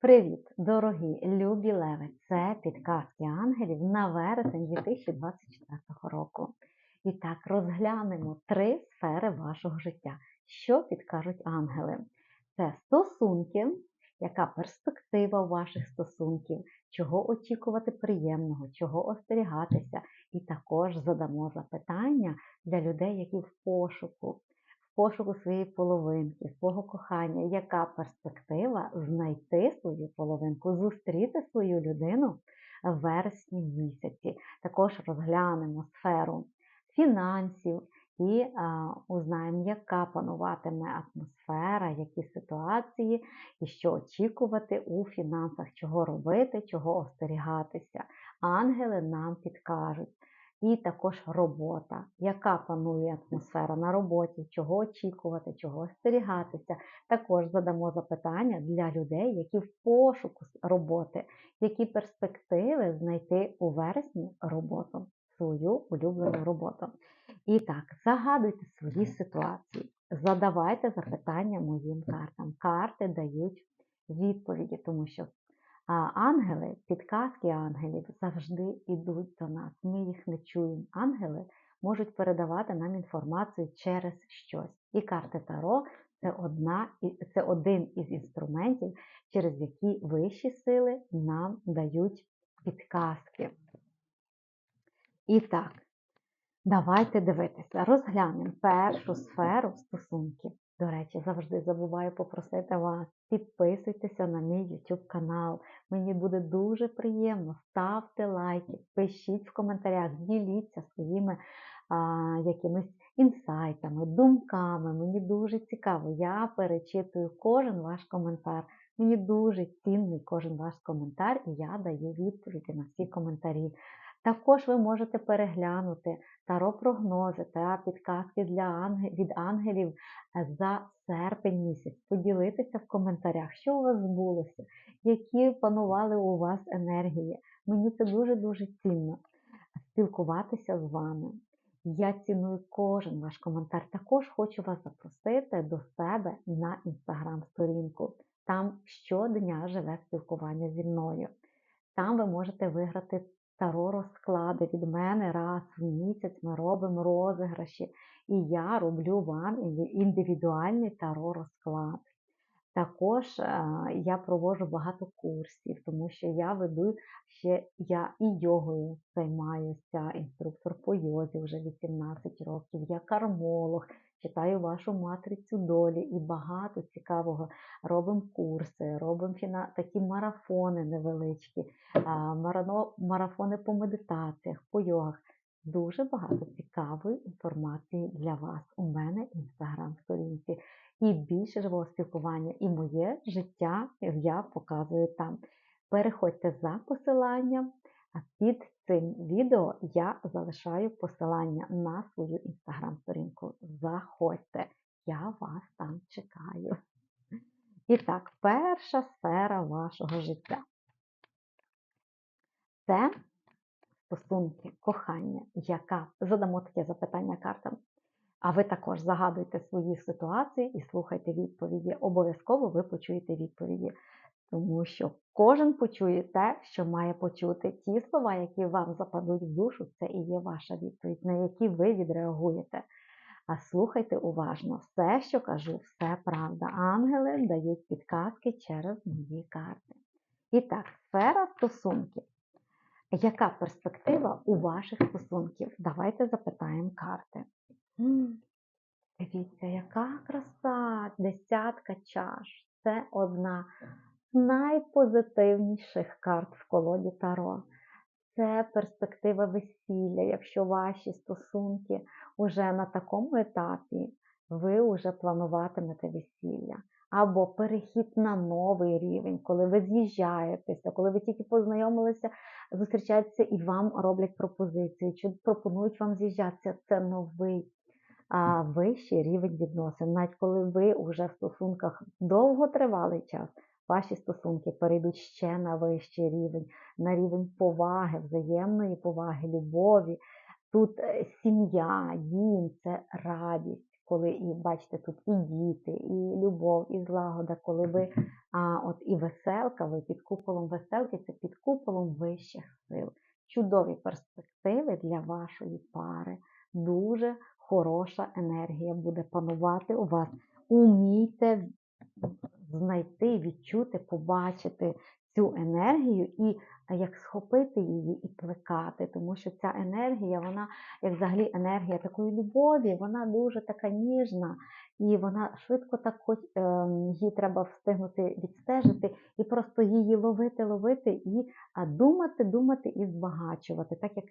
Привіт, дорогі любі леви! Це підказки ангелів на вересень 2024 року. І так, розглянемо три сфери вашого життя. Що підкажуть ангели? Це стосунки, яка перспектива ваших стосунків, чого очікувати приємного, чого остерігатися. І також задамо запитання для людей, які в пошуку пошуку своєї половинки, свого кохання, яка перспектива знайти свою половинку, зустріти свою людину в вересні місяці. Також розглянемо сферу фінансів і а, узнаємо, яка пануватиме атмосфера, які ситуації і що очікувати у фінансах, чого робити, чого остерігатися. Ангели нам підкажуть. І також робота, яка панує атмосфера на роботі, чого очікувати, чого остерігатися. Також задамо запитання для людей, які в пошуку роботи, які перспективи знайти у вересні роботу, свою улюблену роботу. І так, загадуйте свої ситуації, задавайте запитання моїм картам. Карти дають відповіді, тому що ангели, підказки ангелів завжди йдуть до нас. Ми їх не чуємо. Ангели можуть передавати нам інформацію через щось. І карти Таро це, одна, це один із інструментів, через які вищі сили нам дають підказки. І так, давайте дивитися, розглянемо першу сферу стосунків. До речі, завжди забуваю попросити вас, підписуйтеся на мій YouTube канал. Мені буде дуже приємно. Ставте лайки, пишіть в коментарях, діліться своїми а, якимись інсайтами, думками. Мені дуже цікаво. Я перечитую кожен ваш коментар. Мені дуже цінний кожен ваш коментар, і я даю відповіді на всі коментарі. Також ви можете переглянути таро-прогнози та підказки для ангел, від ангелів е, за серпень місяць, поділитися в коментарях, що у вас збулося, які панували у вас енергії. Мені це дуже-дуже цінно спілкуватися з вами. Я ціную кожен ваш коментар. Також хочу вас запросити до себе на інстаграм-сторінку. Там щодня живе спілкування зі мною. Там ви можете виграти таро розклади від мене раз в місяць ми робимо розіграші, і я роблю вам індивідуальний таро розклад. Також е, я проводжу багато курсів, тому що я веду ще я і йогою займаюся, інструктор по йозі вже 18 років, я кармолог, читаю вашу матрицю долі і багато цікавого. Робимо курси, робимо такі марафони невеличкі, марафони по медитаціях, по йогах. Дуже багато цікавої інформації для вас у мене інстаграм-сторінці. І більше живого спілкування, і моє життя я показую там. Переходьте за посиланням, під цим відео я залишаю посилання на свою інстаграм-сторінку. Заходьте, я вас там чекаю. І так, перша сфера вашого життя. Це стосунки, кохання, яка задамо таке запитання картам. А ви також загадуйте свої ситуації і слухайте відповіді. Обов'язково ви почуєте відповіді. Тому що кожен почує те, що має почути. Ті слова, які вам западуть в душу, це і є ваша відповідь, на які ви відреагуєте. А слухайте уважно, все, що кажу, все правда. Ангели дають підказки через мої карти. І так, сфера стосунків. Яка перспектива у ваших стосунків? Давайте запитаємо карти. Дивіться, яка краса! Десятка чаш. Це одна найпозитивніших карт в колоді Таро. Це перспектива весілля. Якщо ваші стосунки вже на такому етапі, ви вже плануватимете весілля. Або перехід на новий рівень, коли ви з'їжджаєтеся, коли ви тільки познайомилися, зустрічаються і вам роблять пропозиції, чи пропонують вам з'їжджатися. Це новий а, вищий рівень відносин. Навіть коли ви вже в стосунках довготривалий час, ваші стосунки перейдуть ще на вищий рівень, на рівень поваги, взаємної поваги, любові. Тут е, сім'я, дім це радість, коли і бачите тут і діти, і любов, і злагода, коли ви а, от і веселка, ви під куполом веселки, це під куполом вищих сил. Чудові перспективи для вашої пари. Дуже хороша енергія буде панувати у вас. Умійте знайти, відчути, побачити цю енергію і як схопити її і плекати, тому що ця енергія, вона, як взагалі енергія такої любові, вона дуже така ніжна, і вона швидко так хоч ем, її треба встигнути відстежити і просто її ловити, ловити і думати, думати і збагачувати, так як е,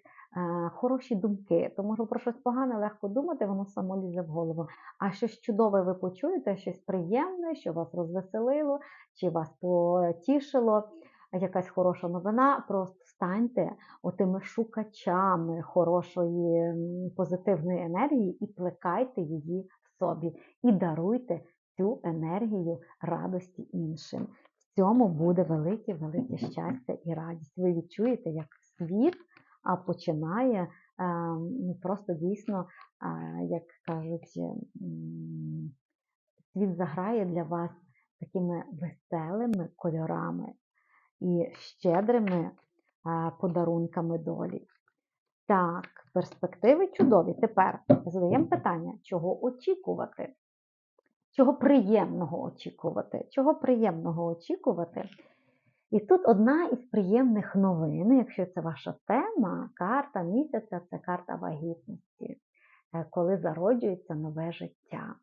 хороші думки. Тому що про щось погане легко думати, воно само лізе в голову. А щось чудове ви почуєте, щось приємне, що вас розвеселило, чи вас потішило якась хороша новина, просто станьте отими шукачами хорошої позитивної енергії і плекайте її в собі, і даруйте цю енергію радості іншим. В цьому буде велике, велике щастя і радість. Ви відчуєте, як світ починає просто дійсно, як кажуть, світ заграє для вас такими веселими кольорами і щедрими подарунками долі. Так, перспективи чудові. Тепер задаємо питання, чого очікувати? Чого приємного очікувати? Чого приємного очікувати? І тут одна із приємних новин, якщо це ваша тема, карта місяця це карта вагітності, е, коли зароджується нове життя.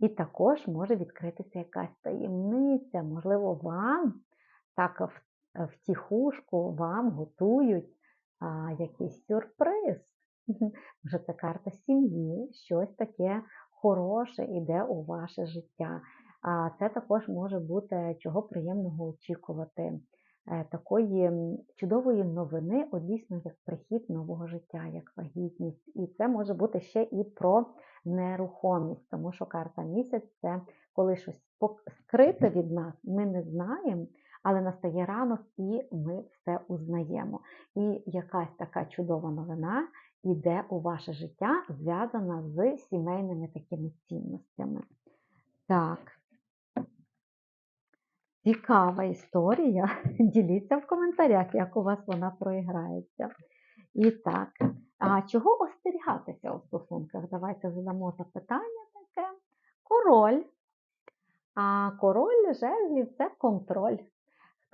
І також може відкритися якась таємниця, можливо, вам так втіхушку вам готують а, якийсь сюрприз. Може, це карта сім'ї, щось таке хороше йде у ваше життя. А це також може бути чого приємного очікувати. Е, такої чудової новини, от дійсно як прихід нового життя, як вагітність. І це може бути ще і про нерухомість, тому що карта місяць це коли щось скрите від нас, ми не знаємо але настає ранок і ми все узнаємо. І якась така чудова новина йде у ваше життя, зв'язана з сімейними такими цінностями. Так, цікава історія. Діліться в коментарях, як у вас вона проіграється. І так, а чого остерігатися у стосунках? Давайте задамо запитання таке. Король. А король жезлів це контроль.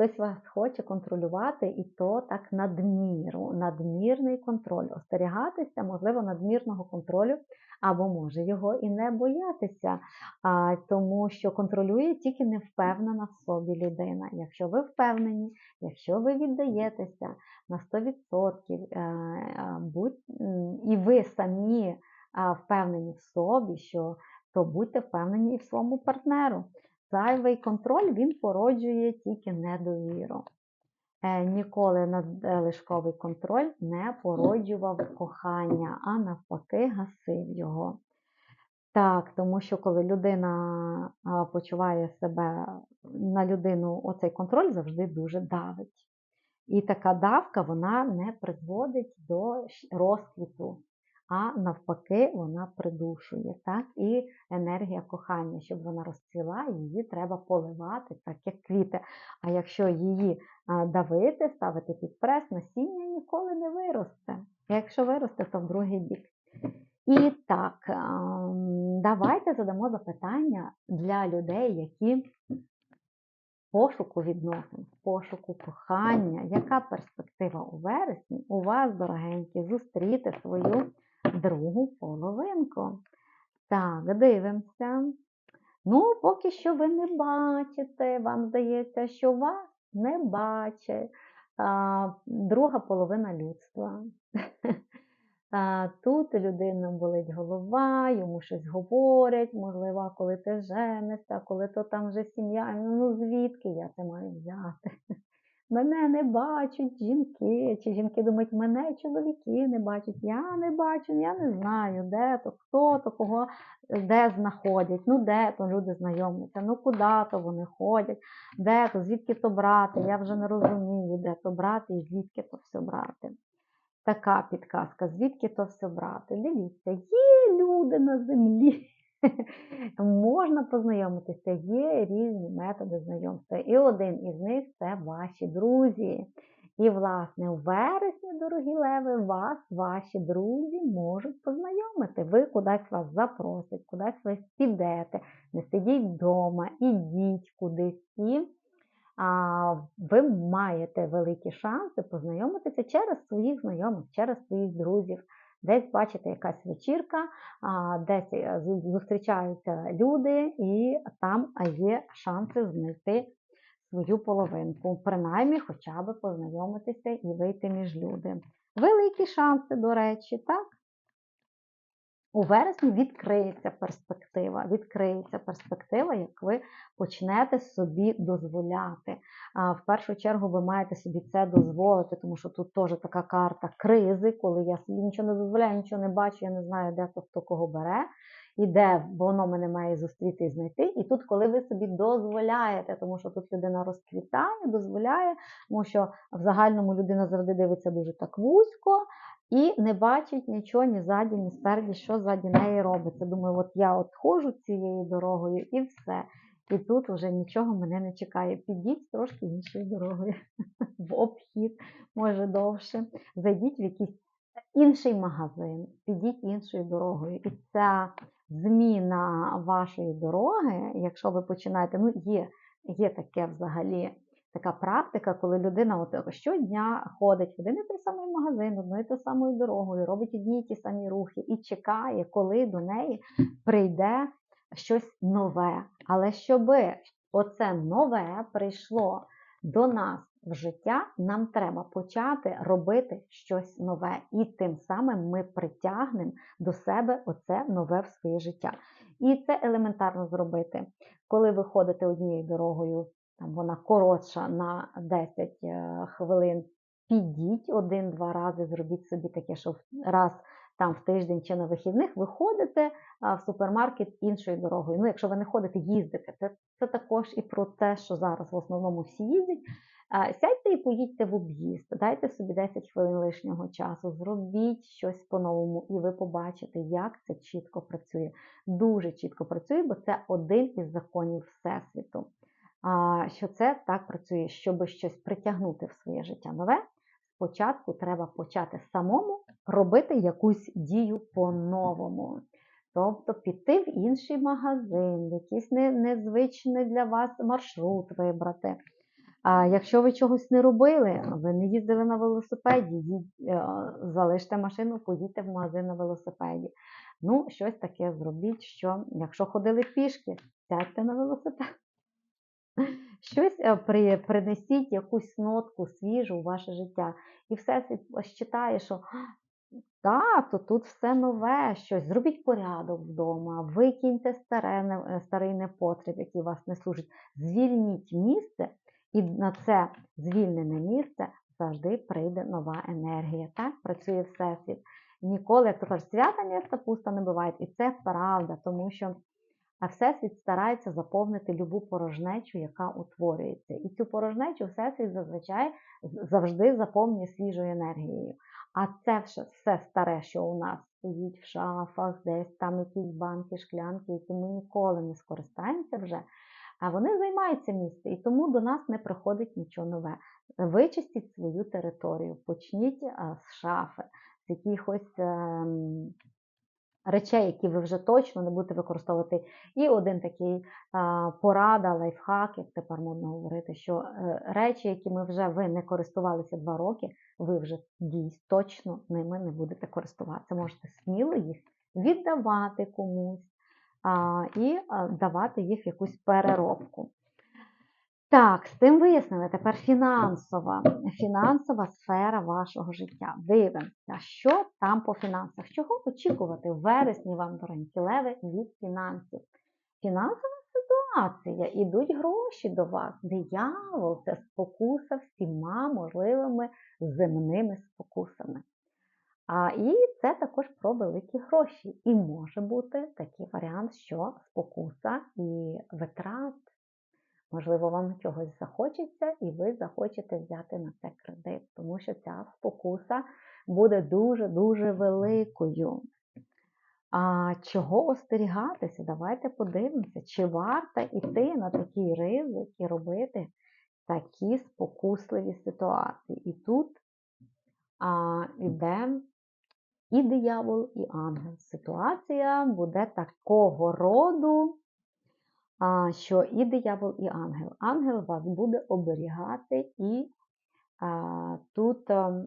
Хтось вас хоче контролювати, і то так надміру, надмірний контроль. Остерігатися, можливо, надмірного контролю, або може його і не боятися, тому що контролює тільки невпевнена в собі людина. Якщо ви впевнені, якщо ви віддаєтеся на 100%, е, е, будь, і ви самі впевнені в собі, що то будьте впевнені і в своєму партнеру. Зайвий контроль він породжує тільки недовіру. Е, ніколи надлишковий контроль не породжував кохання, а навпаки, гасив його. Так, тому що коли людина почуває себе на людину, оцей контроль завжди дуже давить. І така давка вона не призводить до розквіту а навпаки, вона придушує. так? І енергія кохання, щоб вона розцвіла, її треба поливати, так як квіти. А якщо її давити, ставити під прес, насіння ніколи не виросте. Якщо виросте, то в другий бік. І так, давайте задамо запитання для людей, які пошуку відносин, пошуку кохання, яка перспектива у вересні у вас, дорогенькі, зустріти свою другу половинку. Так, дивимося. Ну, поки що ви не бачите, вам здається, що вас не бачить а, друга половина людства. Тут людина болить голова, йому щось говорять, можливо, коли ти женишся, коли то там вже сім'я, ну звідки я це маю взяти? Мене не бачать жінки, чи жінки думають, мене чоловіки не бачать, я не бачу, я не знаю, де то, хто то, кого де знаходять, ну де то люди знайомляться, ну куди то вони ходять, де то, звідки то брати. Я вже не розумію, де то брати і звідки то все брати. Така підказка, звідки то все брати. Дивіться, є люди на землі, Можна познайомитися, є різні методи знайомства. І один із них це ваші друзі. І, власне, у вересні, дорогі леви, вас ваші друзі можуть познайомити. Ви кудись вас запросять, кудись ви підете, не сидіть вдома, ідіть кудись і а, ви маєте великі шанси познайомитися через своїх знайомих, через своїх друзів. Десь бачите якась вечірка, десь е, зустрічаються люди, і там є шанси знайти свою половинку, принаймні хоча б познайомитися і вийти між люди. Великі шанси, до речі, так? У вересні відкриється перспектива, відкриється перспектива, як ви почнете собі дозволяти. В першу чергу ви маєте собі це дозволити, тому що тут теж така карта кризи, коли я собі нічого не дозволяю, нічого не бачу, я не знаю, де то хто кого бере, і де воно мене має зустріти і знайти. І тут, коли ви собі дозволяєте, тому що тут людина розквітає, дозволяє, тому що в загальному людина завжди дивиться дуже так вузько і не бачить нічого ні ззаді, ні спереді, що ззаді неї робиться. Думаю, от я от ходжу цією дорогою і все. І тут вже нічого мене не чекає. Підіть трошки іншою дорогою, в обхід, може довше. Зайдіть в якийсь інший магазин, підіть іншою дорогою. І ця зміна вашої дороги, якщо ви починаєте, ну є, є таке взагалі така практика, коли людина от щодня ходить в один і той самий магазин, одною тою самою дорогою, робить одні і ті самі рухи і чекає, коли до неї прийде щось нове. Але щоби оце нове прийшло до нас в життя, нам треба почати робити щось нове. І тим самим ми притягнемо до себе оце нове в своє життя. І це елементарно зробити. Коли ви ходите однією дорогою, там вона коротша на 10 е, хвилин, підіть один-два рази, зробіть собі таке, що раз там в тиждень чи на вихідних ви ходите в супермаркет іншою дорогою. Ну, якщо ви не ходите, їздите. Це, це також і про те, що зараз в основному всі їздять. Сядьте і поїдьте в об'їзд, дайте собі 10 хвилин лишнього часу, зробіть щось по-новому, і ви побачите, як це чітко працює. Дуже чітко працює, бо це один із законів Всесвіту. Що це так працює, щоб щось притягнути в своє життя нове. Спочатку треба почати самому робити якусь дію по-новому. Тобто піти в інший магазин, якийсь незвичний для вас маршрут вибрати. А якщо ви чогось не робили, ви не їздили на велосипеді, е, залиште машину, поїдьте в магазин на велосипеді. Ну, щось таке зробіть, що якщо ходили пішки, сядьте на велосипед. Щось е, при, принесіть якусь нотку свіжу у ваше життя. І ось читає, що так, то тут все нове, щось. Зробіть порядок вдома, викиньте е, старий непотріб, який вас не служить. Звільніть місце, і на це звільнене місце завжди прийде нова енергія. Так працює всесвіт. Ніколи, як то кажуть, свята місто пусто не буває. І це правда, тому що а Всесвіт старається заповнити любу порожнечу, яка утворюється. І цю порожнечу Всесвіт зазвичай завжди заповнює свіжою енергією. А це все, старе, що у нас стоїть в шафах, десь там якісь банки, шклянки, які ми ніколи не скористаємося вже. А вони займаються місце, і тому до нас не приходить нічого нове. Вичистіть свою територію, почніть з шафи, з якихось ем, речей, які ви вже точно не будете використовувати. І один такий порада, лайфхак, як тепер модно говорити, що е, речі, які ми вже ви не користувалися два роки, ви вже дійсно точно ними не будете користуватися. Можете сміло їх віддавати комусь і давати їх якусь переробку. Так, з тим вияснили. Тепер фінансова, фінансова сфера вашого життя. Дивимося, що там по фінансах. Чого очікувати в вересні вам, дорогенькі леви, від фінансів? Фінансова ситуація, ідуть гроші до вас. Диявол це спокуса всіма можливими земними спокусами. А, і це також про великі гроші. І може бути такий варіант, що спокуса і витрат. Можливо, вам чогось захочеться, і ви захочете взяти на це кредит, тому що ця спокуса буде дуже-дуже великою. А чого остерігатися? Давайте подивимося, чи варто йти на такий ризик і робити такі спокусливі ситуації. І тут а, іде і диявол, і ангел. Ситуація буде такого роду, що і диявол, і ангел. Ангел вас буде оберігати і тут а,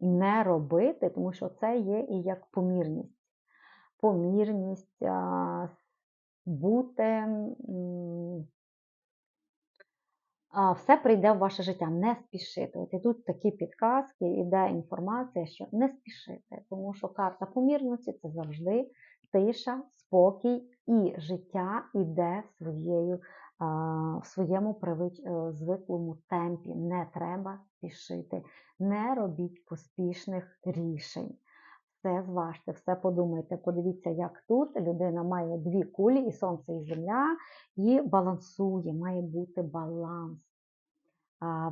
не робити, тому що це є і як помірність. Помірність бути. все прийде в ваше життя, не спішити. От ідуть такі підказки, іде інформація, що не спішити, тому що карта помірності це завжди тиша, спокій і життя іде своєю, в своєму е, звиклому темпі. Не треба спішити, не робіть поспішних рішень. Все зважте, все подумайте. Подивіться, як тут людина має дві кулі, і сонце, і земля, і балансує, має бути баланс.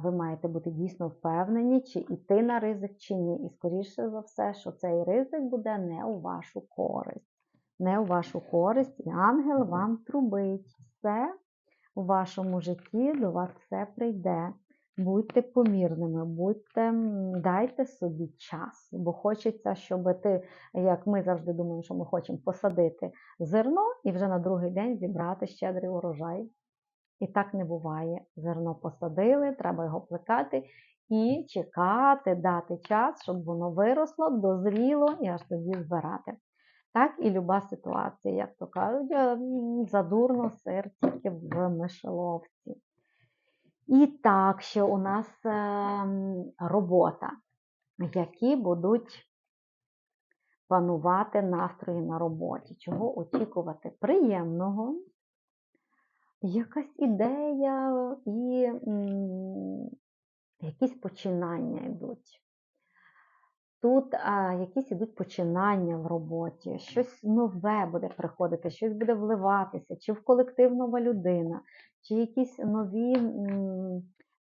Ви маєте бути дійсно впевнені, чи йти на ризик, чи ні. І скоріше за все, що цей ризик буде не у вашу користь. Не у вашу користь, і ангел вам трубить. Все у вашому житті до вас все прийде. Будьте помірними, будьте, дайте собі час, бо хочеться, щоб ти, як ми завжди думаємо, що ми хочемо посадити зерно і вже на другий день зібрати щедрий урожай. І так не буває. Зерно посадили, треба його плекати і чекати, дати час, щоб воно виросло, дозріло і аж тоді збирати. Так і люба ситуація, як то кажуть, е, задурно сир тільки в мишеловці. І так, ще у нас ем, робота, які будуть панувати настрої на роботі. Чого очікувати? Приємного, якась ідея і якісь починання йдуть. Тут а, якісь ідуть починання в роботі, щось нове буде приходити, щось буде вливатися, чи в колектив нова людина, чи якісь нові,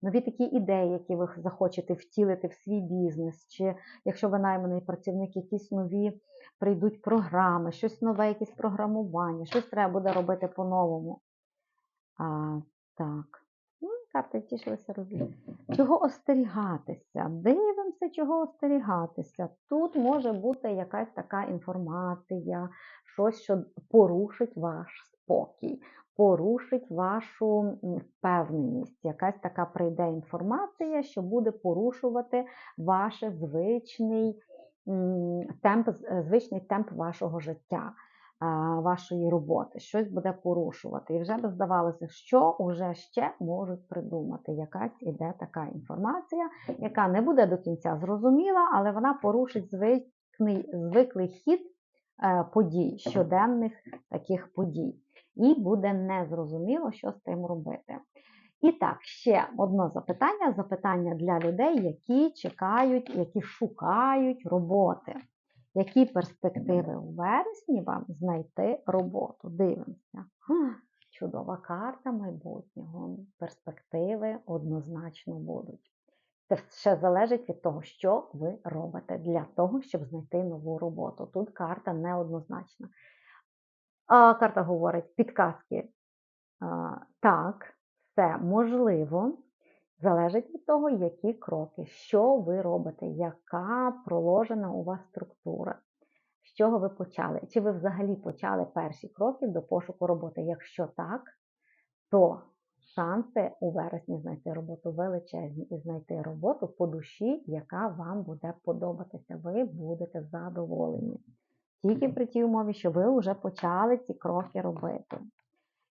нові такі ідеї, які ви захочете втілити в свій бізнес, чи якщо ви найманий працівник, якісь нові прийдуть програми, щось нове, якесь програмування, щось треба буде робити по-новому. А, так. Карти втішилися розумію. Чого остерігатися? Дивимося, чого остерігатися. Тут може бути якась така інформація, щось, що порушить ваш спокій, порушить вашу впевненість. Якась така прийде інформація, що буде порушувати ваш звичний темп, звичний темп вашого життя вашої роботи, щось буде порушувати. І вже би здавалося, що вже ще можуть придумати. Якась іде така інформація, яка не буде до кінця зрозуміла, але вона порушить звикний, звиклий хід е, подій, щоденних таких подій. І буде незрозуміло, що з тим робити. І так, ще одне запитання: запитання для людей, які чекають, які шукають роботи. Які перспективи у вересні вам знайти роботу? Дивимося. Чудова карта майбутнього. Перспективи однозначно будуть. Це ще залежить від того, що ви робите для того, щоб знайти нову роботу. Тут карта неоднозначна. А карта говорить підказки. А, так, все можливо. Залежить від того, які кроки, що ви робите, яка проложена у вас структура, з чого ви почали. Чи ви взагалі почали перші кроки до пошуку роботи? Якщо так, то шанси у вересні знайти роботу величезні і знайти роботу по душі, яка вам буде подобатися. Ви будете задоволені. Тільки при тій умові, що ви вже почали ці кроки робити.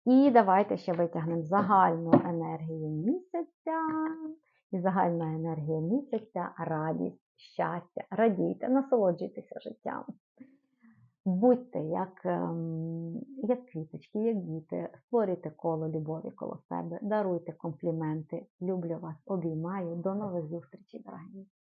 І давайте ще витягнемо загальну енергію місяця. І загальна енергія місяця радість, щастя. Радійте, насолоджуйтеся життям. Будьте як, ем, як квіточки, як діти, створюйте коло любові коло себе, даруйте компліменти. Люблю вас, обіймаю. До нових зустрічей, дорогі.